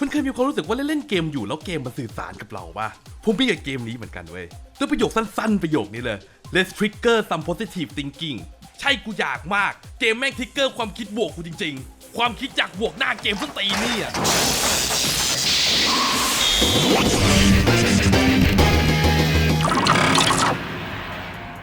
คุณเคยมีความรู้สึกว่าเล่นเกมอยู่แล้วเกมมันสื่อสารกับเราปะผมมีกับเกมนี้เหมือนกันเว้ยด้วยประโยคสั้นๆ ประโยคนี้เลย Let's trigger some positive thinking ใช่กูอยากมาก เกมแม่งทริกเกอร์ความคิดบวกกูจริง ๆ ความคิดจากบวกหน้าเกมสตีนนี่อะ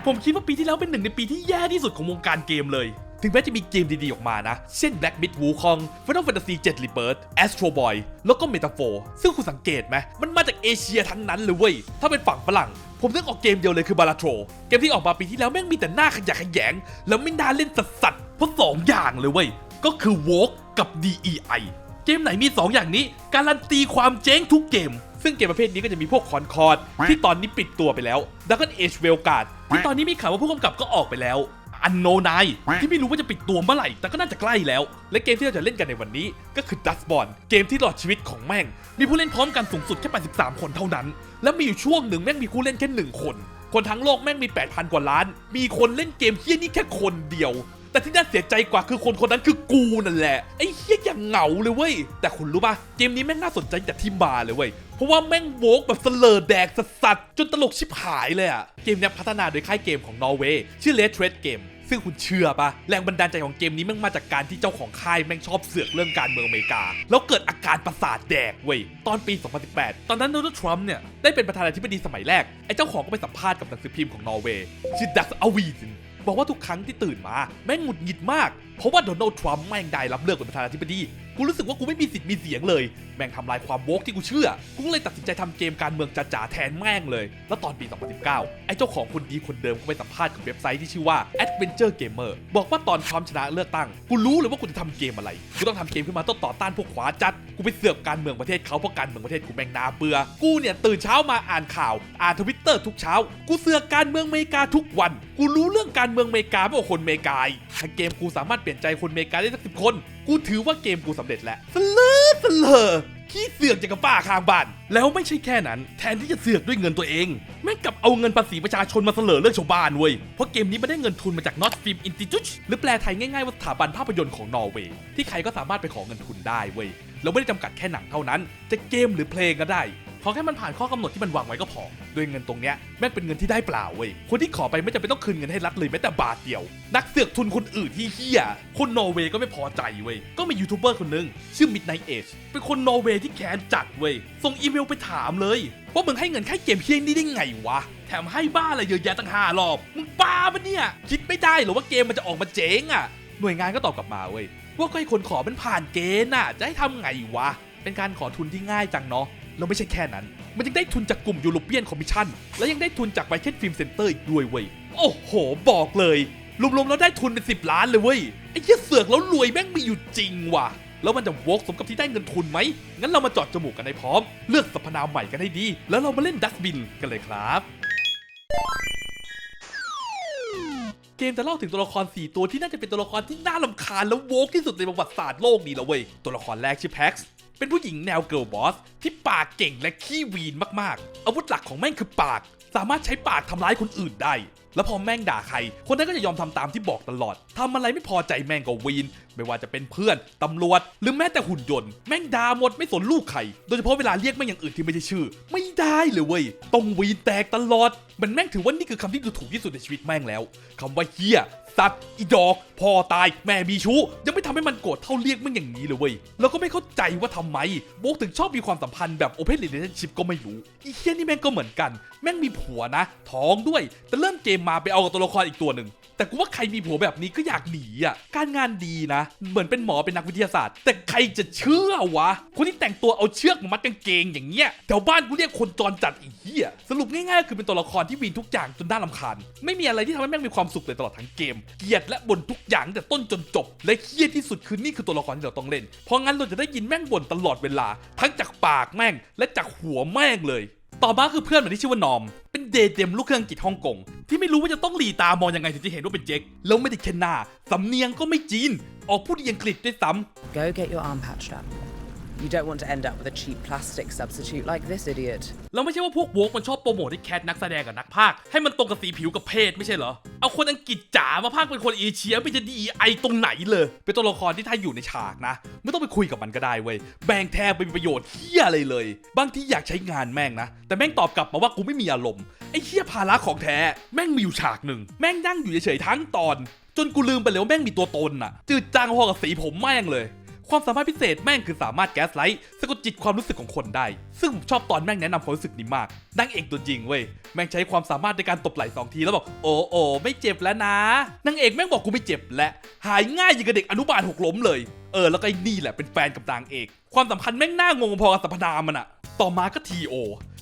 ผมคิดว่าปีที่แล้วเป็นหนึ่งในปีที่แย่ที่สุดของวงการเกมเลย ถึงแม้จะมีเกมดีๆ ออกมานะ เช่น Black Myth Wukong Final Fantasy 7 Rebirth Astro Boy แล้วก็ Metaphor ซึ่งคุณสังเกตไหม มันมาจากเอเชียทั้งนั้นเลยเว้ย ถ้าเป็นฝั่งฝรั่ง ผมนึกออกเกมเดียวเลยคือ Balatro เกมที่ออกมาปีที่แล้วแม่งมีแต่หน้าขยะแขยง แล้วไม่น่าเล่นสัสๆเพราะสองอย่างเลยเว้ย ก็คือ Walk กับ DEI เกมไหนมี 2 อย่างนี้ การันตีความเจ๊งทุกเกม ซึ่งเกมประเภทนี้ก็จะมีพวกคอนคอร์ดที่ตอนนี้ปิดตัวไปแล้วดัก o n เอชเวลการ์ดที่ตอนนี้มีข่าวว่าผู้กำกับก็ออกไปแล้ว อันโนนายที่ไม่รู้ว่าจะปิดตัวเมื่อไหร่ แต่ก็น่าจะใกล้แล้ว และเกมที่เราจะเล่นกันในวันนี้ก็คือ Dust b o r n เกมที่หลอดชีวิตของแม่ง มีผู้เล่นพร้อมกันสูงสุดแค่ 83 คนเท่านั้น และมีอยู่ช่วงหนึ่งแม่งมีผู้เล่นแค่หนึ่งคน คนทั้งโลกแม่งมี 8,000 กว่าล้าน มีคนเล่นเกมเฮี้ยนี่แค่คนเดียว แต่ที่น่าเสียใจกว่าคือคนคนนั้นคือกูนั่นแหละไอ้เฮี้ยอย่างเหงาเลยเว้ยแต่คุณรู้ป่ะเกมนี้แม่งน่าสนใจจากที่มาเลยเว้ยเพราะว่าแม่งโวกแบบเสลอแดกสัสๆจนตลกชิบหายเลยอะเกมนี้พัฒนาโดยค่ายเกมของนอร์เวย์ชื่อ Red Thread Game ซึ่งคุณเชื่อปะแรงบันดาลใจของเกมนี้แม่งมาจากการที่เจ้าของค่ายแม่งชอบเสือกเรื่องการเมืองอเมริกา แล้วเกิดอาการประสาทแดกเว้ยตอนปี 2018 ตอนนั้นโดนัลด์ทรัมป์เนี่ยได้เป็นประธานาธิบดีสมัยแรก ไอ้เจ้าของก็ไปสัมภาษณ์กับหนังสือพิมพ์ของนอร์เวย์ชื่อดักอวีซินบอกว่าทุกครั้งที่ตื่นมา แม่งหงุดหงิดมาก เพราะว่าโดนัลด์ทรัมป์แม่งได้รับเลือกเป็นประธานาธิบดี กูรู้สึกว่ากูไม่มีสิทธิ์มีเสียงเลย แม่งทำลายความโวกที่กูเชื่อ กูเลยตัดสินใจทำเกมการเมืองจ๋าๆแทนแม่งเลย แล้วตอนปี 2019 ไอ้เจ้าของคนดีคนเดิมก็ไปสัมภาษณ์กับเว็บไซต์ที่ชื่อว่า Adventure Gamer บอกว่าตอนทรัมป์ชนะเลือกตั้ง กูรู้เลยว่ากูจะทำเกมอะไร กูต้องทำเกมขึ้นมาต้องต่อต้านพวกขวาจัด กูไปเสือกการเมืองประเทศเขาเพราะการเมืองประเทศกูแม่งนาเบื่อกูเนี่ยตื่นเช้ามาอ่านข่าว อ่านทวิตเตอร์ทุกเช้า กูเสือกการเมืองอเมริกาทุกวัน กูรู้เรื่องการเมืองอเมริกามากกว่าคนอเมริกาถ้าเกมกูสามารถเปลี่ยนใจคนอเมริกาได้สักสิบคน กูถือว่าเกมกูสำเร็จแล้วเสลอเสลอขี้เสือกอย่างกับป้าข้างบ้าน แล้วไม่ใช่แค่นั้น แทนที่จะเสือกด้วยเงินตัวเอง แม่งกลับเอาเงินภาษีประชาชนมาเสลอเรื่องชาวบ้านเว้ย เพราะเกมนี้ไม่ได้เงินทุนมาจาก Not Film Institute หรือแปลไทยง่ายๆว่าสถาบันภาพยนตร์ของนอร์เวย์ที่ใครก็สามารถไปขอเงินทุนได้เว้ยแล้วไม่ได้จำกัดแค่หนังเท่านั้น จะเกมหรือเพลงก็ได้ ขอแค่มันผ่านข้อกำหนดที่มันวางไว้ก็พอโดยเงินตรงเนี้ยแม่งเป็นเงินที่ได้เปล่าเว้ย คนที่ขอไปไม่จำเป็นต้องคืนเงินให้รัฐเลยแม้แต่บาทเดียว นักเสือกทุนคนอื่นที่เฮียคนนอร์เวย์ก็ไม่พอใจเว้ย ก็มียูทูบเบอร์คนหนึงชื่อ Midnight Age เป็นคนนอร์เวย์ที่แค้นจัดเว้ย ส่งอีเมลไปถามเลยว่ามึงให้เงินแค่เกมเพียงนี้ได้ไงวะ แถมให้บ้าอะไรเยอะแยะตั้งห้ารอบ มึงบ้าปะเนี่ย คิดไม่ได้หรอว่าเกมมันจะออกมาเจ๊งอะ หน่วยงานก็ตอบกลับมาเว้ยว่าก็ให้คนขอมันผ่านเกณฑ์น่ะ จะให้ทำไงวะ เป็นการขอทุนที่ง่ายจังเนาะ แล้วไม่ใช่แค่นั้น มันยังได้ทุนจากกลุ่มยูโรเปียนคอมมิชชั่น และยังได้ทุนจากไวเทนฟิล์มเซ็นเตอร์อีกด้วยเว้ย โอ้โห บอกเลย รวมๆแล้วได้ทุนเป็น 10 ล้านเลยเว้ย ไอ้เหี้ยเสือกแล้วรวยแม่งมีอยู่จริงว่ะ แล้วมันจะวกสมกับที่ได้เงินทุนไหม งั้นเรามาจอดจมูกกันให้พร้อม เลือกสรรพนามใหม่กันให้ดี แล้วเรามาเล่นดักบินกันเลยครับเกมจะเล่าถึงตัวละคร 4 ตัวที่น่าจะเป็นตัวละครที่น่าลำคาญและโวกที่สุดในประวัติศาสตร์โลกนี้แล้วเว้ย ตัวละครแรกชื่อแพ็กซ์ เป็นผู้หญิงแนวเกิร์ลบอสที่ปากเก่งและขี้วีนมากๆ อาวุธหลักของแม่งคือปาก สามารถใช้ปากทำร้ายคนอื่นได้ แล้วพอแม่งด่าใคร คนนั้นก็จะยอมทำตามที่บอกตลอดทำอะไรไม่พอใจแม่งก็วีน ไม่ว่าจะเป็นเพื่อน ตำรวจ หรือแม้แต่หุ่นยนต์ แม่งด่าหมดไม่สนลูกใคร โดยเฉพาะเวลาเรียกแม่งอย่างอื่นที่ไม่ใช่ชื่อ ไม่ได้เลยเว้ย ต้องวีนแตกตลอด มันแม่งถือว่านี่คือคำที่ดูถูกที่สุดในชีวิตแม่งแล้วคำว่าเฮียสัตว์อีดอกพ่อตายแม่มีชู้ยังไม่ทำให้มันโกรธเท่าเรียกแม่งอย่างนี้เลยเว้ยแล้วก็ไม่เข้าใจว่าทำไมโบกถึงชอบมีความสัมพันธ์แบบ Open Relationship ก็ไม่รู้อีเฮียนี่แม่งก็เหมือนกัน แม่งมีผัวนะ ท้องด้วย แต่เริ่มเกมมาไปเอากับตัวละครอีกตัวหนึ่งแต่กูว่าใครมีผัวแบบนี้ก็อยากหนีอะการงานดีนะเหมือนเป็นหมอเป็นนักวิทยาศาสตร์ แต่ใครจะเชื่อวะ คนที่แต่งตัวเอาเชือกมามัดกางเกงอย่างเงี้ยแถวบ้านกูเรียกคนจรจัดอีเหี้ยสรุปง่ายๆคือเป็นตัวละครที่วีนทุกอย่างจนน่ารำคาญไม่มีอะไรที่ทำให้แม่งมีความสุขเลยตลอดทั้งเกม เกลียดและบ่นทุกอย่างตั้งแต่ต้นจนจบ และเครียดที่สุดคือนี่คือตัวละครที่เราต้องเล่นเพราะงั้นเราจะได้ยินแม่งบ่นตลอดเวลา ทั้งจากปากแม่งและจากหัวแม่งเลย ต่อมาคือเพื่อนมันที่ชื่อว่านอม เป็นเดย์เดมลูกเครื่องอังกฤษฮ่องกง ที่ไม่รู้ว่าจะต้องหลีตามองยังไงถึงจะเห็นว่าเป็นเจ็กแล้วไม่ได้แค่หน้าสำเนียงก็ไม่จีน ออกพูดอังกฤษด้วยซ้ำ Go get your arm patched up. You don't want to end up with a cheap plastic substitute like this idiot. แล้วไม่ใช่ว่าพวกโวกมันชอบโปรโมทให้แคทนักแสดงกับนักพากให้มันตรงกับสีผิวกับเพศไม่ใช่เหรอ เอาคนอังกฤษจ๋ามาพากเป็นคนเอเชียไม่จะดีไอตรงไหนเลย เป็นตัวละครที่ถ้าอยู่ในฉากนะ ไม่ต้องไปคุยกับมันก็ได้เว้ย แบ่งแทบเป็นประโยชน์เฮียอะไรเลย บางทีอยากใช้งานแม่งนะ แต่แม่งตอบกลับมาว่ากูไม่มีอารมณ์ ไอ้เฮียภาระของแท้ แม่งมีอยู่ฉากหนึ่ง แม่งนั่งอยู่เฉยๆทั้งตอน จนกูลืมไปเลยว่าแม่งมีตัวตนน่ะจืดจางพอกับสีผมแม่งเลย ความสามารถพิเศษแม่งคือสามารถแก๊สไลท์สะกดจิตความรู้สึกของคนได้ ซึ่งผมชอบตอนแม่งแนะนำความรู้สึกนี้มากนางเอกตัวจริงเว้ยแม่งใช้ความสามารถในการตบไหล่สองทีแล้วบอกโอ้โอ้ไม่เจ็บแล้วนะนางเอกแม่งบอกกูไม่เจ็บและ หายง่ายอย่างกับเด็กอนุบาลหกล้มเลยเออแล้วก็ไอ้นี่แหละเป็นแฟนกับนางเอก ความสัมพันธ์แม่งน่างงพอกับสรรพนามมันอะต่อมาก็ทีโอ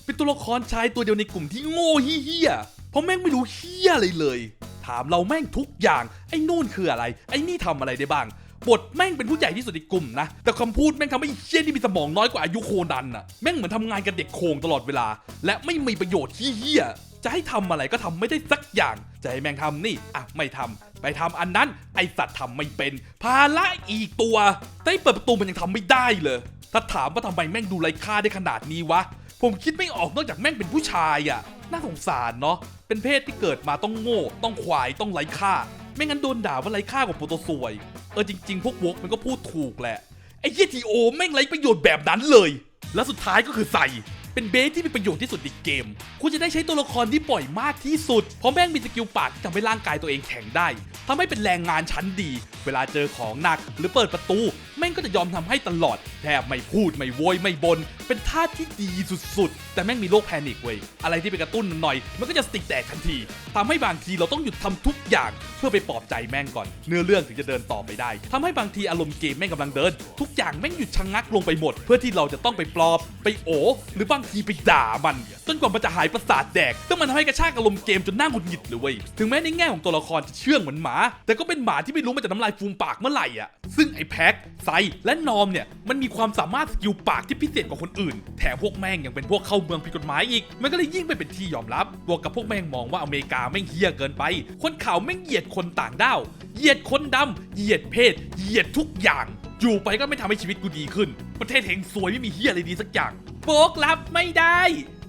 เป็นตัวละครชายตัวเดียวในกลุ่มที่โง่เฮี้ยเพราะแม่งไม่รู้เฮี้ยอะไรเลย ถามเราแม่งทุกอย่าง ไอ้นู่นคืออะไร ไอ้นี่ทำอะไรได้บ้าง บทแม่งเป็นผู้ใหญ่ที่สุดในกลุ่มนะ แต่คำพูดแม่งทำให้ไอ้เชี่ยนี่มีสมองน้อยกว่าอายุโคนันอะแม่งเหมือนทำงานกับเด็กโคงตลอดเวลา และไม่มีประโยชน์ที่เฮี้ยจะให้ทำอะไรก็ทำไม่ได้สักอย่าง จะให้แม่งทำนี่อะไม่ทำไปทำอันนั้น ไอสัตว์ทำไม่เป็น ภาระอีกตัวแต่ไอ้เปิดประตูมันยังทำไม่ได้เลย ถ้าถามว่าทำไมแม่งดูไร้ค่าได้ขนาดนี้วะ ผมคิดไม่ออกนอกจากแม่งเป็นผู้ชายอะน่าสงสารเนาะเป็นเพศที่เกิดมาต้องโง่ ต้องควายต้องไร้ค่า ไม่งั้นโดนด่าว่าไร้ค่ากว่าโปรโตซวย เออจริงๆ พวกวกมันก็พูดถูกแหละ ไอ้เหี้ยทีโอแม่งไร้ประโยชน์แบบนั้นเลย และสุดท้ายก็คือใส่ เป็นเบสที่มีประโยชน์ที่สุดในเกม คุณจะได้ใช้ตัวละครที่ปล่อยมากที่สุด เพราะแม่งมีสกิลปากที่ทำให้ร่างกายตัวเองแข็งได้ทำให้เป็นแรงงานชั้นดี เวลาเจอของหนักหรือเปิดประตู แม่งก็จะยอมทำให้ตลอด แทบไม่พูดไม่โวยไม่บน เป็นท่าที่ดีสุดๆ แต่แม่งมีโรคแพนิคเว้ย อะไรที่ไปกระตุ้นหน่อย มันก็จะสติกแตกทันทีทำให้บางทีเราต้องหยุดทำทุกอย่าง เพื่อไปปลอบใจแม่งก่อน เนื้อเรื่องถึงจะเดินต่อไปได้ทำให้บางทีอารมณ์เกมแม่งกำลังเดิน ทุกอย่างแม่งหยุดชะงักลงไปหมด เพื่อที่เราจะต้องไปปลอบไปโอหรือบางทีไปด่ามันจนกว่ามันจะหายประสาทแดกซึ่งมันทำให้กระชากอารมณ์เกมจนน่าหงุดหงิดเลยเว้ยถึงแม้ในแง่ของตัวละครจะเชื่องเหมือนหมา แต่ก็เป็นหมาที่ไม่รู้มันจะน้ำลายฟูมปากเมื่อไหร่อะซึ่งไอ้แพ็คไซและนอมเนี่ยมันมีความสามารถสกิลปากที่พิเศษกว่าคนอื่น แถมพวกแม่งยังเป็นพวกเข้าเมืองผิดกฎหมายอีก มันก็เลยยิ่งไปเป็นที่ยอมรับบวกกับพวกแม่งมองว่าอเมริกาแม่งเฮี้ยเกินไป คนข่าวแม่งเหยียดคนต่างด้าวเหยียดคนดำเหยียดเพศ เหยียดทุกอย่าง อยู่ไปก็ไม่ทำให้ชีวิตกูดีขึ้น ประเทศเฮงซวยไม่มีเฮียอะไรดีสักอย่าง โบกรับไม่ได้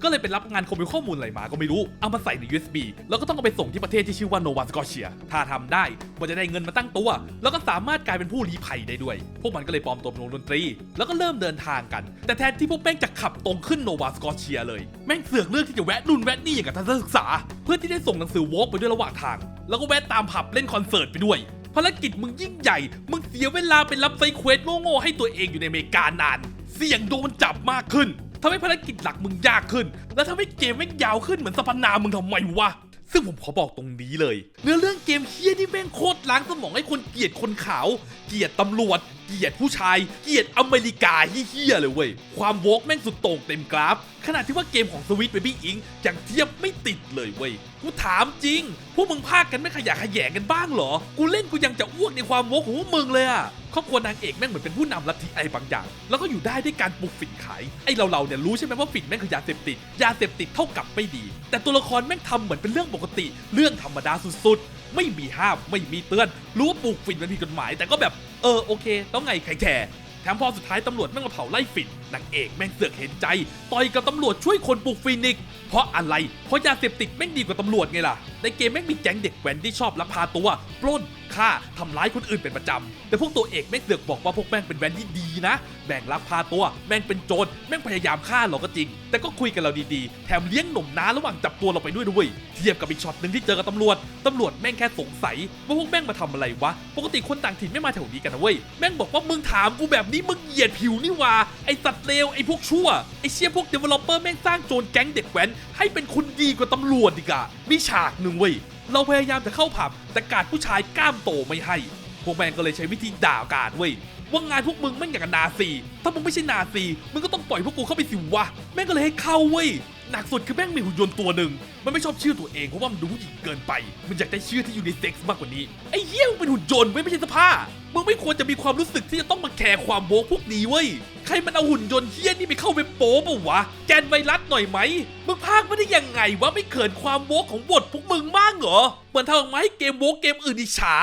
ก็เลยไปรับงานคอมพิวข้อมูลอะไรมาก็ไม่รู้ เอามาใส่ใน USB แล้วก็ต้องเอาไปส่งที่ประเทศที่ชื่อว่าโนวาสกอเชีย ถ้าทำได้ก็จะได้เงินมาตั้งตัว แล้วก็สามารถกลายเป็นผู้ลี้ภัยได้ด้วย พวกมันก็เลยปลอมตัวเป็นวงดนตรี แล้วก็เริ่มเดินทางกัน แต่แทนที่พวกแม่งจะขับตรงขึ้นโนวาสกอเชียเลย แม่งเสือกเลือกที่จะแวะนู่นแวะนี่อย่างกับทัศนศึกษา เพื่อที่ได้ส่งหนังสือวอล์กไปด้วยระหว่างทาง แล้วก็แวะตามผับเล่นคอนเสิร์ตไปด้วยภารกิจมึงยิ่งใหญ่ มึงเสียเวลาไปรับไซเควสโง่ๆให้ตัวเองอยู่ในอเมริกานาน เสี่ยงโดนจับมากขึ้น ทำให้ภารกิจหลักมึงยากขึ้น และทำให้เกมแม่งยาวขึ้นเหมือนสปนามึงทำไมวะซึ่งผมขอบอกตรงนี้เลย เนื้อเรื่องเกมเฮี้ยนี่แม่งโคตรล้างสมองให้คนเกลียดคนขาว เกลียดตำรวจเกียดผู้ชาย เกียดอเมริกาเฮี้ยเลยเว้ย ความโวกแม่งสุดโต่งเต็มกราฟขนาดที่ว่าเกมของสวิตเบบี้อิงยังเทียบไม่ติดเลยเว้ย กูถามจริง พวกมึงพากกันไม่ขยะขยงกันบ้างเหรอ กูเล่นกูยังจะอ้วกในความโวกของพวกมึงเลยอะครอบครัวนางเอกแม่งเหมือนเป็นผู้นำลัทธิอะไรบางอย่าง แล้วก็อยู่ได้ด้วยการปลูกฝิ่นขาย ไอ้เราเราเนี่ยรู้ใช่ไหมว่าฝิ่นแม่งคือยาเสพติด ยาเสพติดเท่ากับไม่ดี แต่ตัวละครแม่งทำเหมือนเป็นเรื่องปกติ เรื่องธรรมดาสุดๆ ไม่มีห้าม ไม่มีเตือน รู้ว่าปลูกฝิ่นมันผิดกฎหมาย แต่ก็แบบเออโอเค ต้องไงใครแคร์แถมพอสุดท้ายตำรวจแม่งมาเผาไล่ฝิ่น นางเอกแม่งเสือกเห็นใจ ต่อยกับตำรวจช่วยคนปลูกฝิ่นอีกเพราะอะไร เพราะยาเสพติดแม่งดีกว่าตำรวจไงล่ะ ในเกมแม่งมีแก๊งเด็กแว้นที่ชอบลักพาตัว ปล้นฆ่าทำร้ายคนอื่นเป็นประจำ แต่พวกตัวเอกแม่งเสือกบอกว่าพวกแม่งเป็นแว้นที่ดีนะ แบ่งลักพาตัว แม่งเป็นโจร แม่งพยายามฆ่าเราก็จริง แต่ก็คุยกันเราดีๆ แถมเลี้ยงหนุ่มน้าระหว่างจับตัวเราไปด้วยด้วย เทียบกับอีกช็อตหนึ่งที่เจอกับตำรวจ ตำรวจแม่งแค่สงสัยว่าพวกแม่งมาทำอะไรวะ ปกติคนต่างถิ่นไม่มาแถวนี้กันนะเว้ย แม่งบอกว่ามึงถามกูแบบนี้มึงเหยียดผิวนี่ว่าไอสัตว์เลวไอพวกชั่ว ไอเชี่ยพวก developer แม่งสร้างโจรแก๊งเด็กแว้น ให้เป็นคนดีกว่าตำรวจอีกอะมีฉากหนึ่งเว้ยเราพยายามจะเข้าผับแต่การดผู้ชายกล้ามโตไม่ให้ พวกแม่งก็เลยใช้วิธีด่าการดเว้ยว่างานพวกมึงแม่งอย่างกับนาซี ถ้ามึงไม่ใช่นาซี มึงก็ต้องปล่อยพวกกูเข้าไปสิวะ แม่งก็เลยให้เข้าเว้ย หนักสุดคือแม่งมีหุ่นยนต์ตัวหนึ่ง มันไม่ชอบชื่อตัวเองเพราะว่ามันดูผู้หญิงเกินไป มันอยากได้ชื่อที่อยู่ในเซ็กซ์มากกว่านี้ ไอ้เหี้ยมึงเป็นหุ่นยนต์ไม่ใช่เสภา มึงไม่ควรจะมีความรู้สึกที่จะต้องมาแคร์ความโบกพวกนี้เว้ย ใครมันเอาหุ่นยนต์เหี้ยนี่ไปเข้าเว็บโป๊ปะวะ แกนไวรัสหน่อยไหม มึงพากไม่ได้ยังไงวะไม่เขินความโบกของบทพวกมึงมากเหรอ เหมือนทำออกมาให้เกมโบกเกมอื่นอิจฉา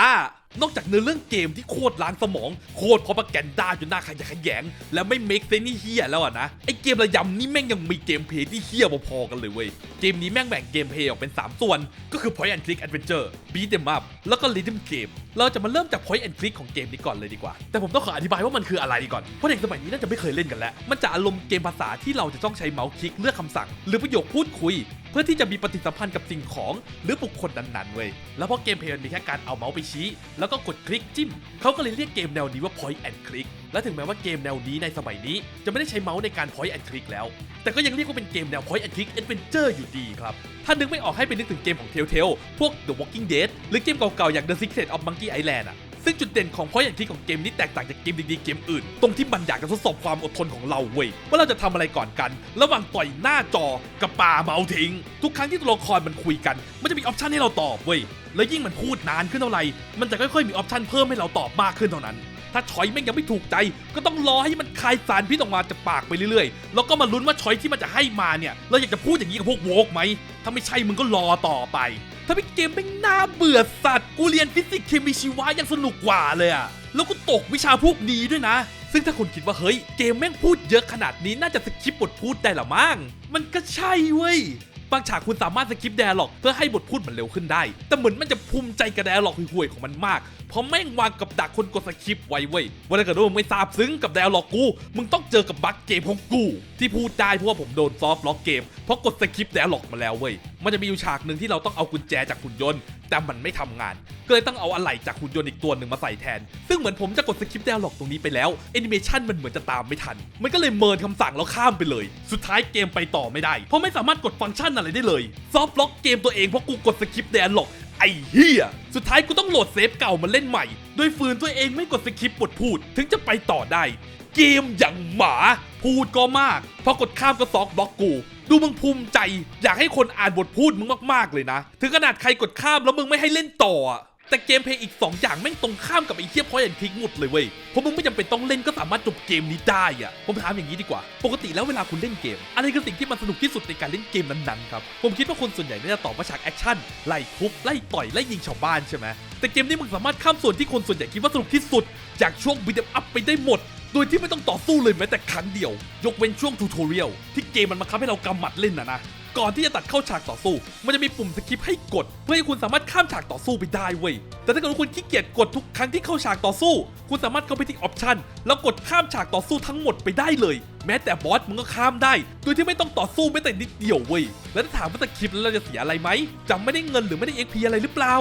นอกจากเนื้อเรื่องเกมที่โคตรล้างสมอง โคตรพอปแกนด้าจนหน้าขยะขยง และไม่เมคเซนนี่เฮียแล้วอะนะ ไอเกมระยำนี่แม่งยังมีเกมเพลย์ที่เฮียพอๆกันเลยเว้ย เกมนี้แม่งแบ่งเกมเพลย์ออกเป็น 3 ส่วน ก็คือ Point and Click Adventure Beat them up แล้วก็ Rhythm Game เราจะมาเริ่มจาก Point and Click ของเกมนี้ก่อนเลยดีกว่า แต่ผมต้องขออธิบายว่ามันคืออะไรก่อน เพราะเด็กสมัยนี้น่าจะไม่เคยเล่นกันแล้ว มันจะอารมณ์เกมภาษาที่เราจะต้องใช้เมาส์คลิกเลือกคำสั่ง หรือประโยคพูดคุย เพื่อที่จะมีปฏิสัมพันธ์กับสิ่งของ หรือบุคคลนั้นๆเว้ย แล้วพอเกมเพลย์มันมีแค่การเอาเมาส์ไปชี้ แล้วก็กดคลิกจิ้ม เขาก็เลยเรียกเกมแนวนี้ว่า point and click และถึงแม้ว่าเกมแนวนี้ในสมัยนี้ จะไม่ได้ใช้เมาส์ในการ point and click แล้ว แต่ก็ยังเรียกว่าเป็นเกมแนว point and click adventure อยู่ดีครับ ถ้านึกไม่ออกให้ไปนึกถึงเกมของ Telltale พวก The Walking Dead หรือเกมเก่าๆ อย่าง The Secret of Monkey Island อะซึ่งจุดเด่นของ point and click ของเกมนี้แตกต่างจากเกมดีๆเกมอื่น ตรงที่มันอยากจะทดสอบความอดทนของเราเว้ยว่าเราจะทำอะไรก่อนกัน ระหว่างต่อยหน้าจอกับปาเมาส์ทิ้ง ทุกครั้งที่ตัวละครมันคุยกัน มันจะมีออปชันให้เราตอบเว้ยแล้วยิ่งมันพูดนานขึ้นเท่าไหร่มันจะค่อยๆมีออปชันเพิ่มให้เราตอบมากขึ้นเท่านั้น ถ้าชอยแม่งยังไม่ถูกใจ ก็ต้องรอให้มันคายสารพิษออกมาจากปากไปเรื่อยๆ แล้วก็มาลุ้นว่าชอยที่มันจะให้มาเนี่ย เราอยากจะพูดอย่างนี้กับพวกโวกไหม ถ้าไม่ใช่มึงก็รอต่อไป ถ้าเป็นเกมแม่งน่าเบื่อสัตว์ กูเรียนฟิสิกส์เคมีชีวะยังสนุกกว่าเลยอะแล้วก็ตกวิชาพวกนี้ด้วยนะ ซึ่งถ้าคุณคิดว่าเฮ้ยเกมแม่งพูดเยอะขนาดนี้น่าจะสคิปบทพูดได้ละมั้ง มันก็ใช่เว้ย บางฉากคุณสามารถสกิป d ด a ล็อกเพื่อให้บทพูดมันเร็วขึ้นได้ แต่เหมือนมันจะภูมิใจกับ d ด a ล็อกห่วยๆของมันมาก เพราะแม่งวางกับดักคนกดสคริปไว้เว้ยว่าถ้าเกิดว่ามึงไม่ทราบซึ้งกับ d ด a ล็อกกู มึงต้องเจอกับบั๊กเกมของกู ที่พูดได้เพราะว่าผมโดนซอฟต์ล็อกเกม เพราะกดสคริปต์ d ด a ล็อกมาแล้วเว้ย มันจะมีอยู่ฉากหนึ่งที่เราต้องเอากุญแจจากหุ่นยนต์แต่มันไม่ทำงาน ก็เลยต้องเอาอะไหล่จากหุ่นยนต์อีกตัวหนึ่งมาใส่แทน ซึ่งเหมือนผมจะกดสคริปต์ d ด a ล็อกตรงนี้ไปแล้วแอนิเมชันมันเหมือนจะตามไม่ทัน มันก็เลยเมินคำสั่งแล้วข้ามไปเลย สุดท้ายเกมไปต่อไม่ได้ เพราะไม่สามารถกดฟังก์ชันอะไรได้เลย ซอฟต์ล็อกเกมตัวเองเพราะกูกดสคริปต์แด a ล็อกไอ้เฮียสุดท้ายกูต้องโหลดเซฟเก่ามาเล่นใหม่ โดยฝืนตัวเองไม่กดสคริปต์บทพูด ถึงจะไปต่อได้ เกมอย่างหมา พูดก็มาก พอกดข้ามก็ซอกบล็อกกู ดูมึงภูมิใจ อยากให้คนอ่านบทพูดมึงมากๆเลยนะ ถึงขนาดใครกดข้ามแล้วมึงไม่ให้เล่นต่อ แต่เกมเพย์อีก 2 อย่างแม่งตรงข้ามกับไอ้เทียพอยแอนคลิกหมดเลยเว้ยเพราะมึงไม่จำเป็นต้องเล่นก็สามารถจบเกมนี้ได้อะผมถามอย่างนี้ดีกว่า ปกติแล้วเวลาคุณเล่นเกม อะไรคือสิ่งที่มันสนุกที่สุดในการเล่นเกมนั้นๆครับผมคิดว่าคนส่วนใหญ่น่าจะตอบว่าฉากแอคชั่นไล่ทุบไล่ต่อยไล่ยิงชาวบ้านใช่ไหมแต่เกมนี้มึงสามารถข้ามส่วนที่คนส่วนใหญ่คิดว่าสนุกที่สุด จากช่วงบิดอัพไปได้หมดโดยที่ไม่ต้องต่อสู้เลยแม้แต่ครั้งเดียว ยกเว้นช่วงทูทอเรียลที่เกมมันบังคับให้เรากำหมัดเล่นนะนะ ก่อนที่จะตัดเข้าฉากต่อสู้ มันจะมีปุ่มสกิปให้กด เพื่อให้คุณสามารถข้ามฉากต่อสู้ไปได้เว้ย แต่ถ้าเกิดว่าคุณขี้เกียจกดทุกครั้งที่เข้าฉากต่อสู้ คุณสามารถเข้าไปที่ออปชันแล้วกดข้ามฉากต่อสู้ทั้งหมดไปได้เลย แม้แต่บอสมึงก็ข้ามได้ โดยที่ไม่ต้องต่อสู้แม้แต่นิดเดียวเว้ย แล้วถ้าถามว่าสกิปแล้วเราจะเสียอะไรไหมจำไม่ได้เงินหรือไม่ได้ XP อะไรหรือเปล่า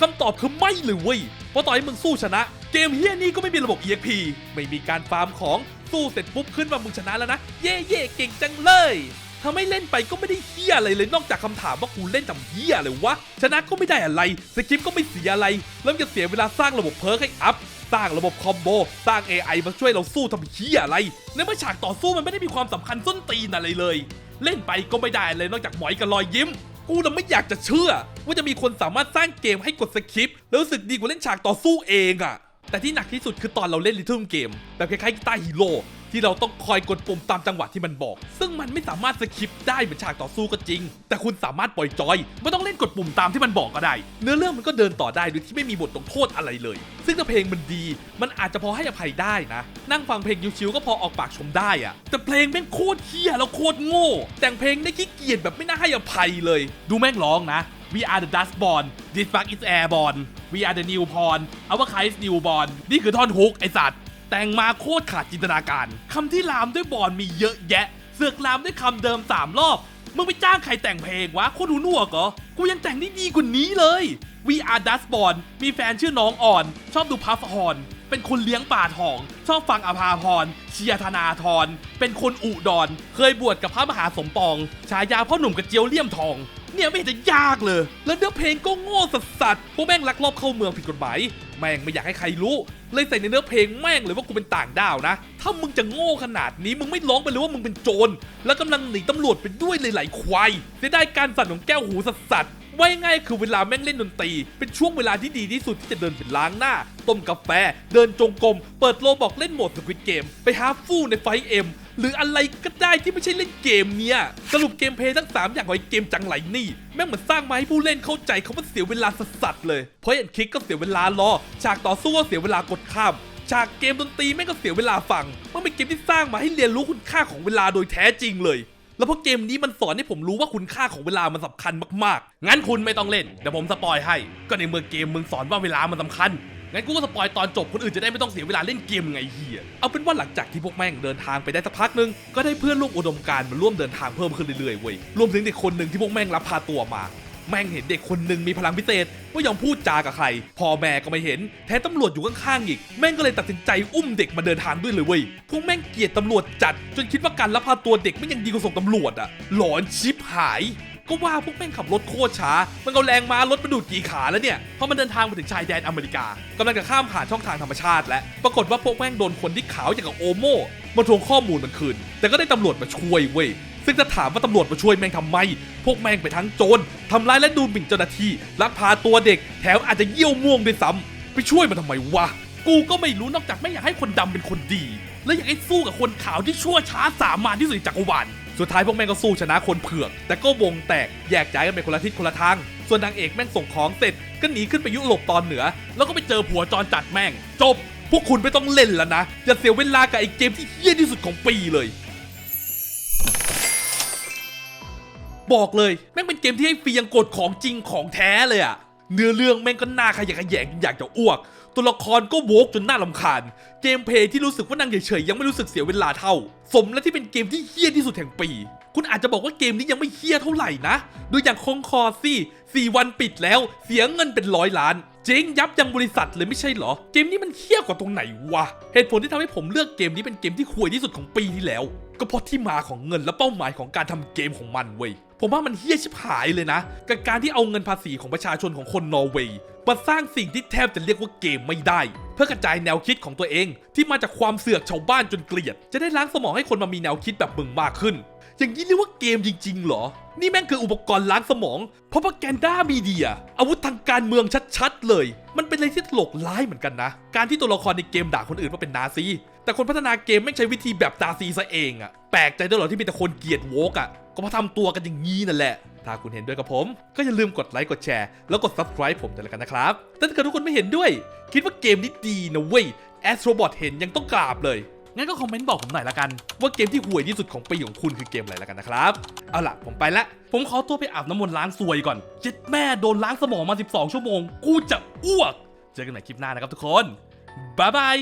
คำตอบคือไม่เลยเว้ย เพราะต่อให้มึงสู้ชนะ เกมเฮี้ยนี่ก็ไม่มีระบบ EXP ไม่มีการฟาร์มของสู้เสร็จปุ๊บขึ้นมามึงชนะแล้วนะ เย่เย่เก่งจังเลย ถ้าไม่เล่นไปก็ไม่ได้เฮี้ยอะไรเลยนอกจากคำถามว่ากูเล่นทำเฮี้ยอะไรวะ ชนะก็ไม่ได้อะไรสคริปก็ไม่เสียอะไร แล้วมันจะเสียเวลาสร้างระบบเพิร์กให้อัพ สร้างระบบคอมโบ สร้าง AI มาช่วยเราสู้ทำเฮี้ยอะไร ในเมื่อฉากต่อสู้มันไม่ได้มีความสำคัญส้นตีนอะไรเลย เล่นไปก็ไม่ได้เลยนอกจากหมอยกับรอยยิ้ม กูน่ะไม่อยากจะเชื่อ ว่าจะมีคนสามารถสร้างเกมให้กดสคริปแล้วรู้สึกดีกว่าเล่นฉากต่อสู้เองอะแต่ที่หนักที่สุดคือตอนเราเล่นลิทเทิลเกมแบบคล้ายๆกีตาร์ฮีโร่ ที่เราต้องคอยกดปุ่มตามจังหวะที่มันบอก ซึ่งมันไม่สามารถสคริปต์ได้เหมือนฉากต่อสู้ก็จริง แต่คุณสามารถปล่อยจอยไม่ต้องเล่นกดปุ่มตามที่มันบอกก็ได้ เนื้อเรื่องมันก็เดินต่อได้โดยที่ไม่มีบทลงโทษอะไรเลย ซึ่งถ้าเพลงมันดี มันอาจจะพอให้อภัยได้นะ นั่งฟังเพลงชิวๆก็พอออกปากชมได้อะแต่เพลงแม่งโคตรเฮี้ยแล้วโคตรโง่ แต่งเพลงได้ขี้เกียจแบบไม่น่าให้อภัยเลย ดูแม่งร้องนะ We are the dustborn This fuck is airborne We are the new porn Our kind is newborn นี่คือท่อนฮุกไอสัตว์ แต่งมาโคตรขาดจินตนาการคำที่ลามด้วยบอลมีเยอะแยะ เสือกลามด้วยคำเดิม 3 รอบ มึงไปจ้างใครแต่งเพลงวะคตรหูหนวกเหรอ กูยังแต่งได้ดีกว่านี้เลย We are Dustborn มีแฟนชื่อน้องอ่อน ชอบดูพัฟฮอน เป็นคนเลี้ยงป่าทอง ชอบฟังอภาพรเชียธนาธรเป็นคนอุดร เคยบวชกับพระมหาสมปอง ฉายาพ่อหนุ่มกระเจียวเลี่ยมทองเนี่ยไม่เห็นจะยากเลย แล้วเนื้อเพลงก็โง่สัสสัสๆพวกแม่งลักลอบเข้าเมืองผิดกฎหมาย แม่งไม่อยากให้ใครรู้ เลยใส่ในเนื้อเพลงแม่งเลยว่ากูเป็นต่างด้าวนะ ถ้ามึงจะโง่ขนาดนี้มึงไม่ร้องไปเลยว่ามึงเป็นโจร แล้วกำลังหนีตำรวจไปด้วยเลยหลควายเสียดายการสั่นของแก้วหูสัสสัส ว่าง่ายๆคือเวลาแม่งเล่นดนตรี เป็นช่วงเวลาที่ดีที่สุดที่จะเดินไปล้างหน้า ต้มกาแฟ เดินจงกรม เปิดโลบอกเล่นโหมดสควิตเกม ไปหาฟู่ในไฟเอ็มหรืออะไรก็ได้ที่ไม่ใช่เล่นเกมเนี่ย สรุปเกมเพย์ทั้ง 3 อย่างของไอเกมจังไหลนี่ แม่งเหมือนสร้างมาให้ผู้เล่นเข้าใจเขาว่าเสียเวลาสัสๆเลย เพราะอย่างคลิกก็เสียเวลารอ ฉากต่อสู้ก็เสียเวลากดข้ามฉากเกมดนตรีแม่งก็เสียเวลาฟัง มันเป็นเกมที่สร้างมาให้เรียนรู้คุณค่าของเวลาโดยแท้จริงเลย แล้วเพราะเกมนี้มันสอนให้ผมรู้ว่าคุณค่าของเวลามันสำคัญมากๆ งั้นคุณไม่ต้องเล่นเดี๋ยวผมสปอยให้ ก็ในเมื่อเกมมึงสอนว่าเวลามันสำคัญงั้นกูก็สปอยตอนจบคนอื่นจะได้ไม่ต้องเสียเวลาเล่นเกมไงเฮียเอาเป็นว่าหลังจากที่พวกแม่งเดินทางไปได้สักพักหนึง ก็ได้เพื่อนร่วมอุดมการณ์มาร่วมเดินทางเพิ่มขึ้นเรื่อยๆเว้ย รวมถึงเด็กคนหนึ่งที่พวกแม่งรับพาตัวมา แม่งเห็นเด็กคนหนึ่งมีพลังพิเศษไม่ยอมพูดจากับใคร พ่อแม่ก็ไม่เห็น แท้ตำรวจอยู่ข้างๆอีก แม่งก็เลยตัดสินใจอุ้มเด็กมาเดินทางด้วยเลยเว้ย พวกแม่งเกลียดตำรวจจัด จนคิดว่าการลักพาตัวเด็กไม่ยังดีกว่าส่งตำรวจอะหลอนชิบหาย ก็ว่าพวกแม่งขับรถโคตรช้า มันเอาแรงมารถมาดูดกี่ขาแล้วเนี่ยพอมันเดินทางมาถึงชายแดนอเมริกากำลังจะข้ามผ่านช่องทางธรรมชาติ และ ปรากฏว่าพวกแม่งโดนคนที่ขาวอย่างกับโอโม่มาทวงข้อมูลมันคืน แต่ก็ได้ตำรวจมาช่วยเว้ย ซึ่งถ้าถามว่าตำรวจมาช่วยแม่งทำไม พวกแม่งไปทั้งโจรทำร้ายและดูหมิ่นเจ้าหน้าที่ลักพาตัวเด็ก แถมอาจจะเยี่ยวม่วงด้วยซ้ำไปช่วยมันทำไมวะ กูก็ไม่รู้นอกจากไม่อยากให้คนดำเป็นคนดี และอยากให้สู้กับคนขาวที่ชั่วช้าสามานที่สุดในจักรวาลสุดท้ายพวกแม่งก็สู้ชนะคนเผือก แต่ก็วงแตกแยกย้ายกันไปคนละทิศคนละทาง ส่วนนางเอกแม่งส่งของเสร็จก็หนีขึ้นไปยุโรปตอนเหนือ แล้วก็ไปเจอผัวจรจัดแม่ง จบ พวกคุณไม่ต้องเล่นแล้วนะอย่าเสียเวลากับไอ้เกมที่เฮี้ยที่สุดของปีเลย บอกเลย แม่งเป็นเกมที่ให้ฟรียังกดของจริงของแท้เลยอะเนื้อเรื่องแม่งก็น่าขยะแขยงอยากจะอ้วก ตัวละครก็โวกจนน่าลำคาญ เกมเพลย์ที่รู้สึกว่านั่งเฉยๆยังไม่รู้สึกเสียเวลาเท่า สมและที่เป็นเกมที่เฮี้ยที่สุดแห่งปี คุณอาจจะบอกว่าเกมนี้ยังไม่เฮี้ยเท่าไหร่นะ ดูอย่างคงคอสิสี่วันปิดแล้ว เสียเงินเป็นร้อยล้านเจ๊งยับยังบริษัทเลยไม่ใช่เหรอ เกมนี้มันเฮี้ยกว่าตรงไหนวะ เหตุผลที่ทำให้ผมเลือกเกมนี้เป็นเกมที่ห่วยที่สุดของปีที่แล้ว ก็เพราะที่มาของเงินและเป้าหมายของการทำเกมของมันเว้ย ผมว่ามันเฮี้ยชิบหายเลยนะกับการที่เอาเงินภาษีของประชาชนของคนนอร์เวย์มาสร้างสิ่งที่แทบจะเรียกว่าเกมไม่ได้ เพื่อกระจายแนวคิดของตัวเอง ที่มาจากความเสือกชาวบ้านจนเกลียด จะได้ล้างสมองให้คนมามีแนวคิดแบบมึงมากขึ้น อย่างนี้เรียกว่าเกมจริง ๆ เหรอ นี่แม่งคืออุปกรณ์ล้างสมอง เพราะว่าแกนด้ามีเดีย อาวุธทางการเมืองชัดๆเลย มันเป็นอะไรที่ตลกร้ายเหมือนกันนะ การที่ตัวละครในเกมด่าคนอื่นว่าเป็นนาซีแต่คนพัฒนาเกมไม่ใช้วิธีแบบนาซีซะเองอะแปลกใจด้วยเหรอที่มีแต่คนเกลียดโวกอะ ก็เพราะทำตัวกันอย่างนี้นั่นแหละ ถ้าคุณเห็นด้วยกับผม ก็อย่าลืมกดไลค์กดแชร์แล้วกด subscribe ผมด้วยล้วกันนะครับ แต่ถ้าเกิดทุกคนไม่เห็นด้วย คิดว่าเกมนี้ดีนะเว้ย Astrobot เห็นยังต้องกราบเลยงั้นก็คอมเมนต์บอกผมหน่อยละกัน ว่าเกมที่ห่วยที่สุดของปีของคุณคือเกมอะไรละกันนะครับ เอาล่ะ ผมไปละ ผมขอตัวไปอาบน้ำมนต์ล้างซวยก่อน เจ็ดแม่โดนล้างสมองมา 12 ชั่วโมง กูจะอ้วก เจอกันใหม่คลิปหน้านะครับทุกคน บ๊ายบาย